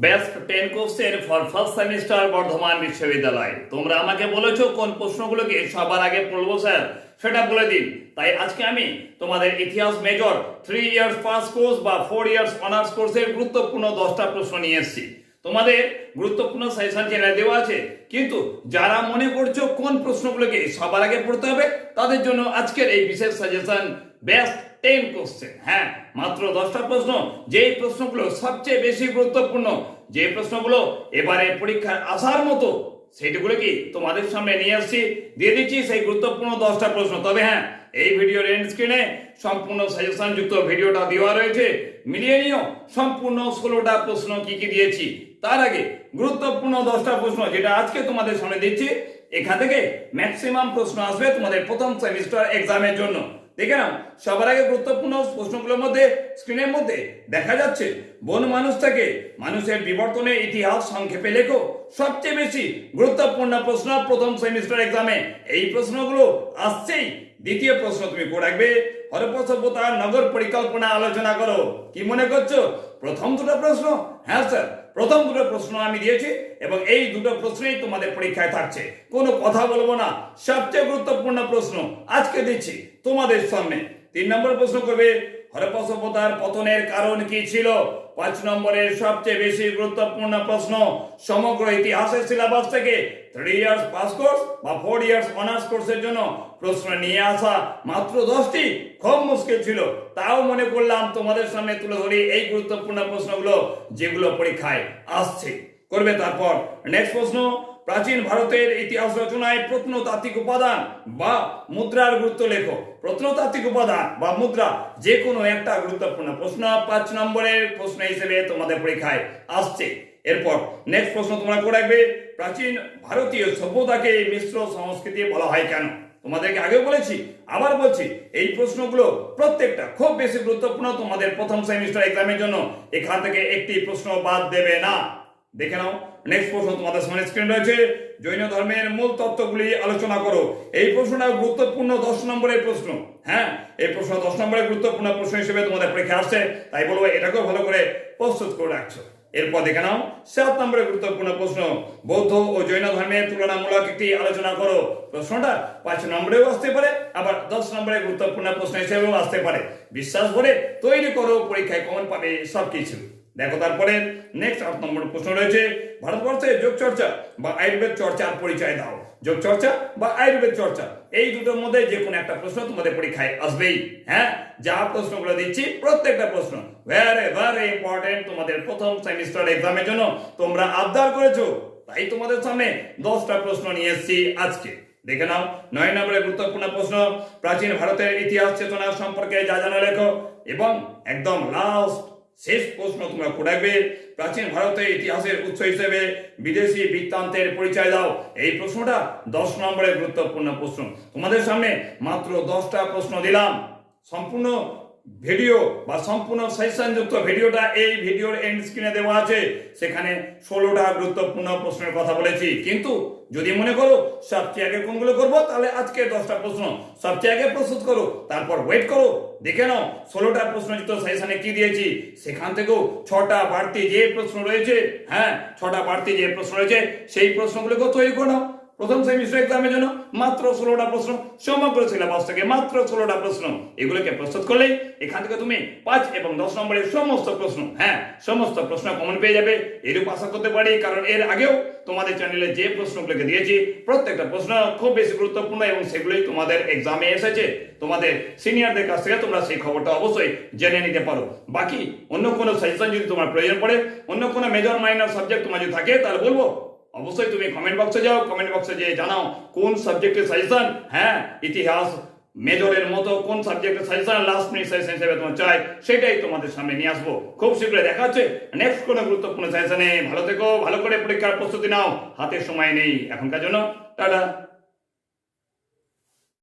Best ten কোর্সের for first semester Bardhaman বিশ্ববিদ্যালয়। তোমরা আমাকে বলেছ কোন প্রশ্নগুলোকে সবার আগে পড়ব, স্যার? সেটা বলে দিন। তাই আজকে আমি তোমাদের ইতিহাস major three years first course বা ফোর ইয়ার্স অনার্স কোর্সের গুরুত্বপূর্ণ দশটা প্রশ্ন নিয়ে এসেছি। তোমাদের গুরুত্বপূর্ণ সাজেশন চ্যানেল দেওয়া আছে। কিন্তু যারা মনে করছ কোন প্রশ্নগুলোকে সবার আগে পড়তে হবে, তাদের জন্য আজকের এই বিশেষ সাজেশন বেস্ট টেন কোশ্চেন হ্যাঁ মাত্র দশটা প্রশ্ন। যেই প্রশ্নগুলো সবচেয়ে বেশি গুরুত্বপূর্ণ, যে প্রশ্নগুলো এবারে পরীক্ষার আসার মতো, সেইগুলো কি তোমাদের সামনে নিয়ে আসছি। দিয়ে দিচ্ছি সেই গুরুত্বপূর্ণ দশটা প্রশ্ন। তবে হ্যাঁ এই ভিডিওর এন্ড স্ক্রিনে সম্পূর্ণ সাজেশন যুক্ত ভিডিওটা দেওয়া রয়েছে। মিলিয়ে নিও সম্পূর্ণ ষোলোটা প্রশ্ন কি কি দিয়েছি? তার আগে গুরুত্বপূর্ণ দশটা প্রশ্ন যেটা আজকে তোমাদের সামনে দিচ্ছি, এখান থেকে ম্যাক্সিমাম প্রশ্ন আসবে তোমাদের প্রথম সেমিস্টার এক্সামের জন্য। দেখে নাও, সবার আগে গুরুত্বপূর্ণ প্রশ্নগুলোর মধ্যে স্ক্রিনের মধ্যে দেখা যাচ্ছে, বন মানুষ থেকে মানুষের বিবর্তনের ইতিহাস সংক্ষেপে লেখো। সবচেয়ে বেশি গুরুত্বপূর্ণ প্রশ্ন প্রথম সেমিস্টার এক্সামে। এই প্রশ্নগুলো আসছেই। দ্বিতীয় প্রশ্ন তুমি করে রাখবে? হরপ্পা সভ্যতার নগর পরিকল্পনা আলোচনা করো। কি মনে করছ? প্রথম দুটো প্রশ্ন? হ্যাঁ স্যার। প্রথম দুটো প্রশ্ন আমি দিয়েছি এবং এই দুটো প্রশ্নই তোমাদের পরীক্ষায় থাকছে। কোনো কথা বলব না। সবচেয়ে গুরুত্বপূর্ণ প্রশ্ন আজকে দিচ্ছি তোমাদের সামনে। তিন নম্বর প্রশ্ন করবে হরপ্পা সভ্যতার পতনের কারণ কি ছিল? পাঁচ নম্বরের সবচেয়ে বেশি গুরুত্বপূর্ণ প্রশ্ন, সমগ্র ইতিহাসের সিলেবাস থেকে থ্রি ইয়ার্স পাস কোর্স বা ফোর ইয়ার্স অনার্স কোর্সের জন্য প্রশ্ন নিয়ে আসা মাত্র দশটি খুব মুশকিল ছিল। তাও মনে করলাম তোমাদের সামনে তুলে ধরি এই গুরুত্বপূর্ণ প্রশ্নগুলো যেগুলো পরীক্ষায় আসছে। করবে তারপর নেক্সট প্রশ্ন প্রাচীন ভারতের ইতিহাস রচনায় প্রত্নতাত্ত্বিক উপাদান বা মুদ্রার গুরুত্ব লেখো প্রত্নতাত্ত্বিক উপাদান বা মুদ্রা যে কোনো একটা গুরুত্বপূর্ণ প্রশ্ন পাঁচ নম্বরের প্রশ্ন হিসেবে তোমাদের পরীক্ষায় আসছে। এরপর নেক্সট প্রশ্ন তোমরা করে রাখবে, প্রাচীন ভারতীয় সভ্যতাকে মিশ্র সংস্কৃতি বলা হয় কেন? তোমাদেরকে আগেও বলেছি, আবার বলছি, এই প্রশ্নগুলো প্রত্যেকটা খুব বেশি গুরুত্বপূর্ণ তোমাদের প্রথম সেমিস্টার এক্সামের জন্য। এখান থেকে একটি প্রশ্ন বাদ দেবে না। দেখে নাও। নেক্সট প্রশ্ন তোমাদের সামনে স্ক্রিন রয়েছে। জৈন ধর্মের মূল তত্ত্বগুলি আলোচনা করো। এই প্রশ্নটা গুরুত্বপূর্ণ দশ নম্বরের প্রশ্ন। হ্যাঁ এই প্রশ্ন দশ নম্বরের গুরুত্বপূর্ণ প্রশ্ন হিসেবে তোমাদের পরীক্ষা আসছে। তাই বলব এটাকেও ভালো করে প্রস্তুত করে রাখছো। এরপর দেখে নাও, সাত নম্বরের গুরুত্বপূর্ণ প্রশ্ন। বৌদ্ধ ও জৈন ধর্মের তুলনামূলক একটি আলোচনা করো। প্রশ্নটা পাঁচ নম্বরেও আসতে পারে, আবার দশ নম্বরের গুরুত্বপূর্ণ প্রশ্ন হিসেবেও আসতে পারে। বিশ্বাস করে তৈরি করো, পরীক্ষায় কমন পাবে সবকিছু। দেখো তারপরে নেক্সট আট নম্বর প্রশ্ন রয়েছে, ভারতবর্ষে যোগ চর্চা বা আয়ুর্বেদ চর্চার পরিচয় দাও। যোগ চর্চা বা আয়ুর্বেদ চর্চা, এই দুটোর মধ্যে যে কোনো একটা প্রশ্ন তোমাদের পরীক্ষায় আসবেই। হ্যাঁ? যা প্রশ্নগুলো দিচ্ছি, প্রত্যেকটা প্রশ্ন ভেরি ভেরি ইম্পর্টেন্ট তোমাদের প্রথম সেমিস্টার এক্সামের জন্য তোমরা আবদার করেছ, তাই তোমাদের সামনে দশটা প্রশ্ন নিয়ে এসেছি আজকে। দেখে নাও, নয় নম্বরের গুরুত্বপূর্ণ প্রশ্ন, প্রাচীন ভারতের ইতিহাস চেতনা সম্পর্কে যা জানা লেখো, এবং একদম লাস্ট শেষ প্রশ্ন তোমরা করে প্রাচীন ভারতের ইতিহাসের উৎস হিসেবে বিদেশি বৃত্তান্তের পরিচয় দাও। এই প্রশ্নটা দশ নম্বরের গুরুত্বপূর্ণ প্রশ্ন। তোমাদের সামনে মাত্র দশটা প্রশ্ন দিলাম। সম্পূর্ণ ভিডিও বা সম্পূর্ণ সেশন যুক্ত ভিডিওটা এই ভিডিওর এন্ড স্ক্রিনে দেওয়া আছে। সেখানে ষোলোটা গুরুত্বপূর্ণ প্রশ্নের কথা বলেছি। কিন্তু যদি মনে করো সবচেয়ে আগে কোনগুলো করব, তাহলে আজকে দশটা প্রশ্ন। সবচেয়ে আগে প্রস্তুত করো, তারপর ওয়েট করো, দেখে নাও ষোলোটা প্রশ্নযুক্ত সেশনে কি দিয়েছি। সেখান থেকেও ছটা বাড়তি যে প্রশ্ন রয়েছে হ্যাঁ ছটা বাড়তি যে প্রশ্ন রয়েছে, সেই প্রশ্নগুলোকেও তৈরি করে নাও। প্রথম সেমিস্টার এক্সামের জন্য মাত্র ষোলোটা প্রশ্ন সমগ্র সিলেবাস থেকে মাত্র ষোলোটা প্রশ্ন। এগুলোকে প্রস্তুত করলে এখান থেকে তুমি পাঁচ এবং দশ নম্বরের সমস্ত প্রশ্ন হ্যাঁ সমস্ত প্রশ্ন কমন পেয়ে যাবে। এরূপ আশা করতে পারি, কারণ এর আগেও তোমাদের চ্যানেলে যে প্রশ্নগুলোকে দিয়েছি, প্রত্যেকটা প্রশ্ন খুব বেশি গুরুত্বপূর্ণ এবং সেগুলোই তোমাদের এক্সামে এসেছে। তোমাদের সিনিয়রদের কাছ থেকে তোমরা সেই খবরটা অবশ্যই জেনে নিতে পারো। বাকি অন্য কোনো সাজেশন যদি তোমার প্রয়োজন পড়ে, অন্য কোনো মেজর মাইনর সাবজেক্ট তোমার যদি থাকে, তাহলে বলব অবশ্যই তুমি কমেন্ট বক্সে যাও কমেন্ট বক্সে যেয়ে জানাও কোন সাবজেক্টের সাজেশন হ্যাঁ ইতিহাস মেজরের মতো কোন সাবজেক্টের সাজেশন লাস্ট মিনিট সাজেশন হিসেবে তোমার চাই, সেটাই তোমাদের সামনে নিয়ে আসব। খুব শীঘ্রই দেখা হচ্ছে নেক্সট কোনো গুরুত্বপূর্ণ সাজেশনে ভালো থেকো, ভালো করে পরীক্ষার প্রস্তুতি নাও। হাতে সময় নেই এখনকার জন্য। টাটা।